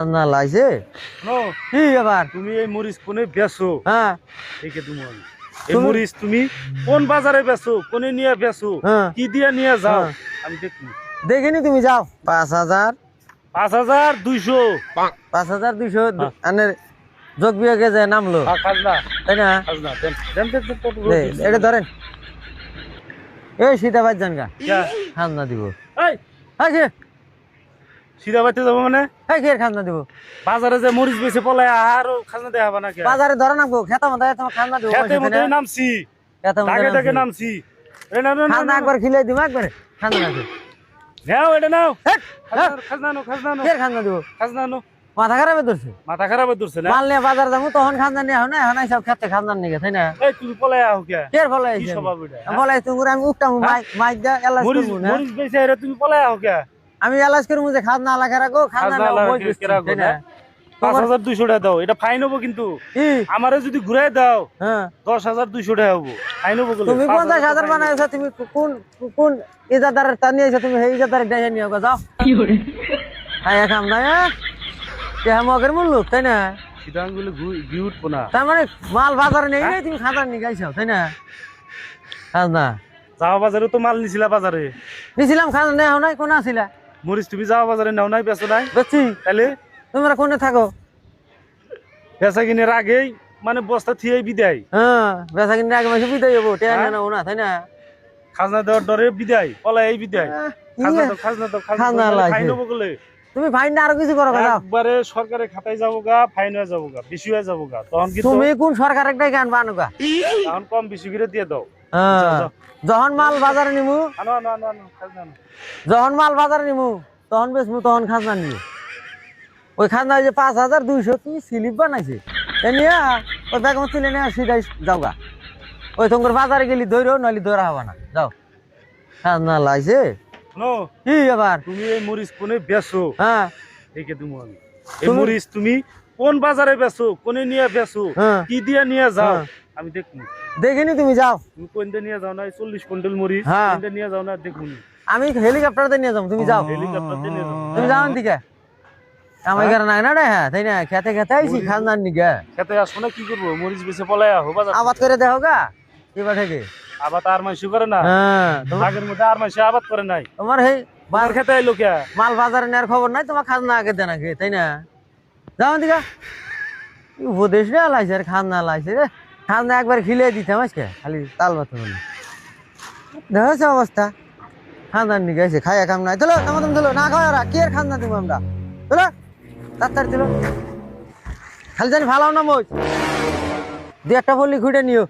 না লাইছে কি আবার। তুমি এই মরিচ কোনে বেচো? হ্যাঁ। তুমি এই মরিচ তুমি কোন বাজারে বেচো? কোনে নিয়ে বেচো? হ্যাঁ। কি দিয়ে নিয়ে যাও? হ্যাঁ। আমি দেখি। দেখিনি তুমি যাও। পাঁচ হাজার। পাঁচ হাজার দুইশো। পাঁচ হাজার দুইশো। হ্যাঁ। আনের যোগ বিয়োগে যে নামলো। তাই না? এটা ধরেন। এই সীতা বাদ জান গা ক্যা? খাজনা দিব এই সিধা বাইতে যাব মানে? হ্যাঁ খাজনা দিব? বাজারে যে মরিচ বেচে পলায় আরও খাজনা দেওয়া হবে না কে? বাজারে ধরে নামবো খেতা মতো তোমার খাজনা দিব। খেতে মধ্যে নামছি। দাগে নামছি। খাজনা একবার খিলে দিব একবারে খাজনা আছে নাও এটা নাও। খাজনা- নো খাজনা নো খাজনা দিব? খাজনা নো মাথা খারাপ ধরছে? মাথা খারাপ হয়ে ধরছে না? মাল নিয়ে বাজার যাব তখন খাজনা নিয়ে না এখন সব খেতে খাজনা নিয়ে তাই না? এই তুমি পলাই আহ কে? কে এটা হ্যাঁ? তুমি আমি উঠতাম মাইক মাইক দা এলাচ মরিচ এরা তুমি পলায় আহ কে? আমি এলাচ করব যে রাখো কে- দিচ্ছি, কে রাখো, পাঁচ হাজার দুইশো টাকা দাও এটা ফাইন হব কিন্তু। কি? আমারে যদি ঘুরাই দাও হ্যাঁ। দশ হাজার দুইশো টাকা হব। ফাইন হব বলে। তুমি পঞ্চাশ হাজার বানাইছো তুমি কোন কোন ইজাদারের তা নিয়েছো তুমি সেই ইজাদারের ডাইয়া নিয়ে যাও। হ্যাঁ না কে মগের লোক তাই না? হব। সিদ্ধান্তগুলো ঘু- ঘি উঠবো না। তার মানে মাল বাজারে নেই নাই, তুমি খাজার নিয়ে গাইছো তাই না? খাজনা। যাওয়া বাজারে তো মাল নিছিলা বাজারে। নিছিলাম খাজনা নেওয়া নাই কোন আসিলা। মরিচ তুমি যাওয়া বাজারে নাও নাই বেচো নাই। বুঝছি তাহলে? তোমরা কোনে থাকো। বেচা কিনের আগেই মানে বস্তা থিয়ে বিদায়। হ্যাঁ বেচা কিনে আগে মাসে বিদায় যাব টেয়া হ্যাঁ? নেব না তাই না? খাজনা দেওয়ার ডরে বিদায় পলায় এই বিদায় খাজনা? দাও খাজনা দাও খাজনা খাজনা লাগছে। ফাইন হব বলে। তুমি ফাইন আরও কিছু করো গা, যাও একবারে সরকারের খাতায় যাব গা ফাইন হয়ে যাব গা বেশি হয়ে যাব গা। তখন কিন্তু তুমি কোন সরকার একটাই গান বানো গা তখন কম বেশি করে দিয়ে দাও। হ্যাঁ। যখন মাল বাজারে নিমু। যখন মাল বাজারে নিমু তখন বেচমু তখন খাজনা নিয়ে। ওই খাজনা যে পাঁচ হাজার দুইশো কি স্লিপ বানাইছে? নিয়ে ওই ব্যাগ তুলে নিয়ে সিধাই যাও গা ওই তোমার বাজারে গেলি ধরো নইলে ধরা হবে না। যাও। খাজনা লাইছে। কি আবার তুমি এই মরিচ কোনে বেচো? হ্যাঁ। দেখে তুমি আমি। এই মরিচ তুমি কোন বাজারে বেচো কোনে নিয়ে বেচো? হ্যাঁ। কি দিয়ে নিয়ে যাও? হ্যাঁ। আমি দেখব দেখিনি তুমি যাও। তুমি কোন দিয়ে নিয়ে যাও না চল্লিশ কুইন্টাল মরিচ হ্যাঁ। কোন দিয়ে নিয়ে যাও না দেখুন। আমি হেলিকপ্টারতে নিয়ে যাব তুমি যাও। হেলিকপ্টার নিয়ে যাও। তুমি যাও দিকে আমার এখানে নাই না হ্যাঁ তাই না? খেতে খেতে আইছি খাজনার নিকে খেতে না কি করব? মরিচ পলায় আহো বাজার। আবাদ করে দেখো গা এবার থেকে। আবার আর করে না? হ্যাঁ আগের মধ্যে আর মাসি আবাদ করে নাই। তোমার সেই বার খেতে আইলো কে? মাল বাজারে নেওয়ার খবর নাই তোমার খাজনা আগে দেন আগে তাই না? যাও দিকা উপদেশ রে লাইছে রে খাজনা লাইছে রে। খাজনা একবার খিলে দিতাম, আজকে খালি তাল বাত বলে অবস্থা। খানদান নিকে গেছে, খাইয়া কাম নাই। চলো আমাদের চলো না খাওয়া কি আর খাজনা দিব আমরা? চলো তাড়াতাড়ি চলো খালি জানি ভালো না মোজ। দু একটা বললি খুঁটে নিও।